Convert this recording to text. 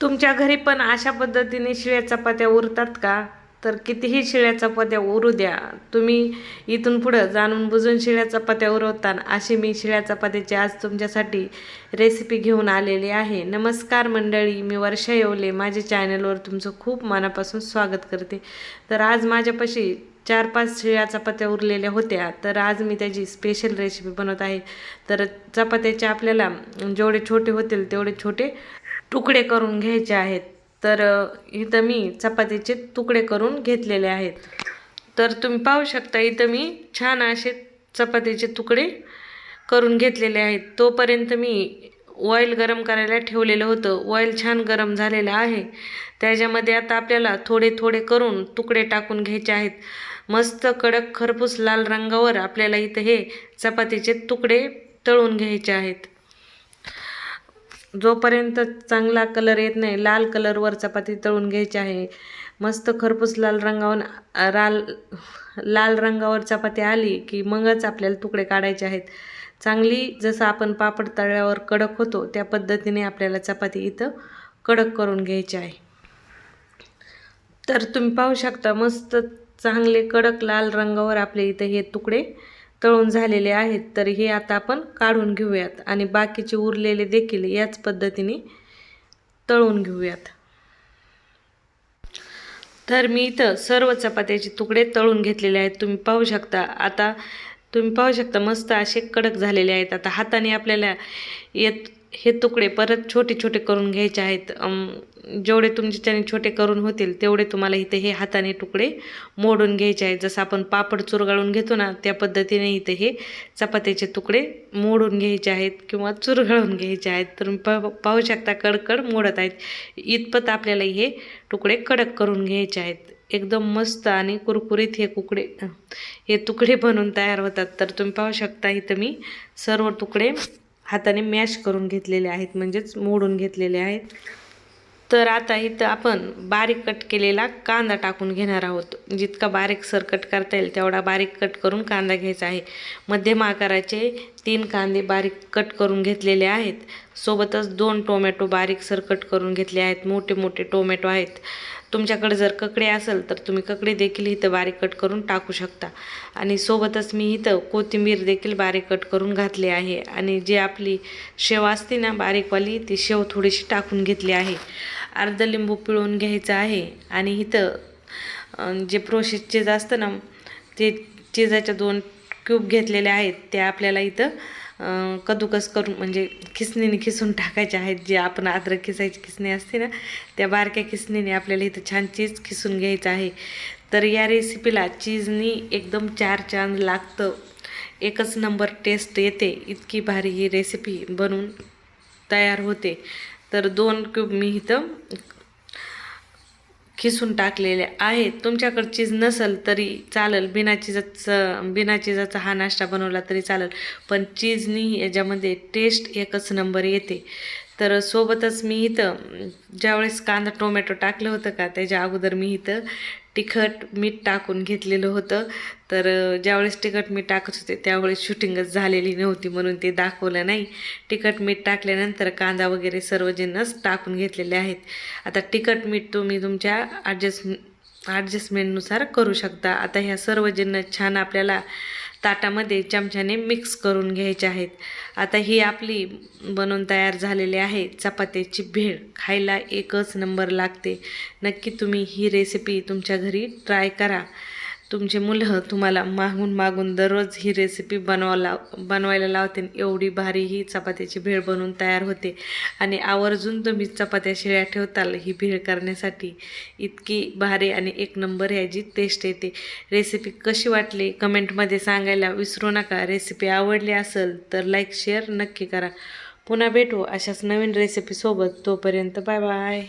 तुमच्या घरी पण अशा पद्धतीने शिळ्या चपात्या उरतात का? तर कितीही शिळ्या चपात्या उरू द्या. तुम्ही इथून पुढं जाणून बुजून शिळ्या चपात्या उरवताना अशी मी शिळ्या चपात्याची आज तुमच्यासाठी रेसिपी घेऊन आलेली आहे. नमस्कार मंडळी मी वर्षा येवले. माझ्या चॅनलवर तुमचं खूप मनापासून स्वागत करते. तर आज माझ्यापाशी चार पाच शिळ्या चपात्या उरलेल्या होत्या. तर आज मी त्याची स्पेशल रेसिपी बनवत आहे. तर चपात्याचे आपल्याला जेवढे छोटे होतील तेवढे छोटे तुकडे करून घ्यायचे आहेत. तर इथं मी चपातीचे तुकडे करून घेतलेले आहेत. तर तुम्ही पाहू शकता इथं मी छान असे चपातीचे तुकडे करून घेतलेले आहेत. तोपर्यंत मी ऑइल गरम करायला ठेवलेलं होतं. ऑइल छान गरम झालेलं आहे. त्याच्यामध्ये आता आपल्याला थोडे थोडे करून तुकडे टाकून घ्यायचे आहेत. मस्त कडक खरपूस लाल रंगावर आपल्याला इथं हे चपातीचे तुकडे तळून घ्यायचे आहेत. जोपर्यंत चांगला कलर येत नाही लाल कलरवर चपाती तळून घ्यायची आहे. मस्त खरपूस लाल रंगावर लाल लाल रंगावर चपाती आली की मगच आपल्याला तुकडे काढायचे आहेत. चांगली जसं आपण पापड तळल्यावर कडक होतो त्या पद्धतीने आपल्याला चपाती इथं कडक करून घ्यायची आहे. तर तुम्ही पाहू शकता मस्त चांगले कडक लाल रंगावर आपले इथं हे तुकडे तळून झालेले आहेत तर हे आता आपण काढून घेऊयात. आणि बाकीचे उरलेले देखील याच पद्धतीने तळून घेऊयात. तर मी इथं सर्व चपात्याचे तुकडे तळून घेतलेले आहेत. तुम्ही पाहू शकता. आता तुम्ही पाहू शकता मस्त असे कडक झालेले आहेत. आता हाताने आपल्याला येत हे तुकडे परत छोटे छोटे करून घ्यायचे आहेत. जेवढे तुमच्याच्याने छोटे करून होतील तेवढे तुम्हाला इथे हे हाताने तुकडे मोडून घ्यायचे आहेत. जसं आपण पापड चुरगाळून घेतो ना त्या पद्धतीने इथे हे चपात्याचे तुकडे मोडून घ्यायचे आहेत किंवा चुरगाळून घ्यायचे आहेत. तर तुम्ही पाहू पाहू शकता कडकड मोडत आहेत. इतपत आपल्याला हे तुकडे कडक करून घ्यायचे आहेत. एकदम मस्त आणि कुरकुरीत हे कुकडे हे तुकडे बनवून तयार होतात. तर तुम्ही पाहू शकता इथं मी सर्व तुकडे हाताने मॅश करून घेतलेले आहेत. म्हणजेच मोडून घेतलेले आहेत. तर आता इथं आपण बारीक कट केलेला कांदा टाकून घेणार आहोत. जितका बारीक सर कट करता येईल तेवढा बारीक कट करून कांदा घ्यायचा आहे. मध्यम आकाराचे तीन कांदे बारीक कट करून घेतलेले आहेत. सोबतच दोन टोमॅटो बारीक सर कट करून घेतले आहेत. मोठे मोठे टोमॅटो आहेत. तुमच्याकडे जर ककडे असेल तर तुम्ही ककडे देखील इथं बारीक कट करून टाकू शकता. आणि सोबतच मी इथं कोथिंबीर देखील बारीक कट करून घातली आहे. आणि जी आपली शेव असते ना बारीकवाली ती शेव थोडीशी टाकून घेतली आहे. अर्ध लिंबू पिळून घ्यायचं आहे. आणि इथं जे प्रोसेस चीज असतं ना ते चिजाच्या दोन क्यूब घेतलेले आहेत. ते आपल्याला इथं कदुकस करून म्हणजे खिसणीने खिसून टाकायचे आहेत जे आपण अद्रक खिसायची खिसणी असते ना त्या बारक्या खिसणीने आपल्याला इथं छान चीज खिसून घ्यायचं आहे. तर या रेसिपीला चीजनी एकदम चार चांद लागतं. एकच नंबर टेस्ट येते इतकी भारी ही रेसिपी बनवून तयार होते. तर दोन क्यूब मी इथं खिसून टाकलेले आहेत. तुमच्याकडे चीज नसेल तरी चालेल. बिना चिजाचं बिना चिजाचा हा नाश्ता बनवला तरी चालेल. पण चीजनी याच्यामध्ये टेस्ट एकच नंबर येते. तर सोबतच मी इथं ज्यावेळेस कांदा टोमॅटो टाकलं होतं का त्याच्या अगोदर मी इथं तिखट मीठ टाकून घेतलेलं होतं. तर ज्यावेळेस तिखट मीठ टाकत होते त्यावेळेस शूटिंगच झालेली नव्हती म्हणून ते दाखवलं नाही. तिखट मीठ टाकल्यानंतर कांदा वगैरे सर्व जिन्नस टाकून घेतलेले आहेत. आता तिखट मीठ तुम्ही तुमच्या ॲडजस्ट ॲडजस्टमेंटनुसार करू शकता. आता ह्या सर्व जिन्नस छान आपल्याला ताटामध्ये चमच्याने मिक्स करून घ्यायचे आहेत. आता ही आपली बनवून तयार झालेली आहे. चपात्याची भेळ. खायला एकच नंबर लागते. नक्की तुम्ही ही रेसिपी तुमच्या घरी ट्राय करा. तुमचे मुलं तुम्हाला मागून मागून दररोज ही रेसिपी बनवायला बनवायला लावते. एवढी भारी ही चपात्याची भेळ बनवून तयार होते. आणि आवर्जून तुम्ही चपात्या शिळ्या ठेवताल ही भेळ करण्यासाठी. इतकी भारी आणि एक नंबर ह्याची टेस्ट येते. रेसिपी कशी वाटली? कमेंटमध्ये सांगायला विसरू नका. रेसिपी आवडली असेल तर लाईक शेअर नक्की करा. पुन्हा भेटू अशाच नवीन रेसिपीसोबत तोपर्यंत बाय बाय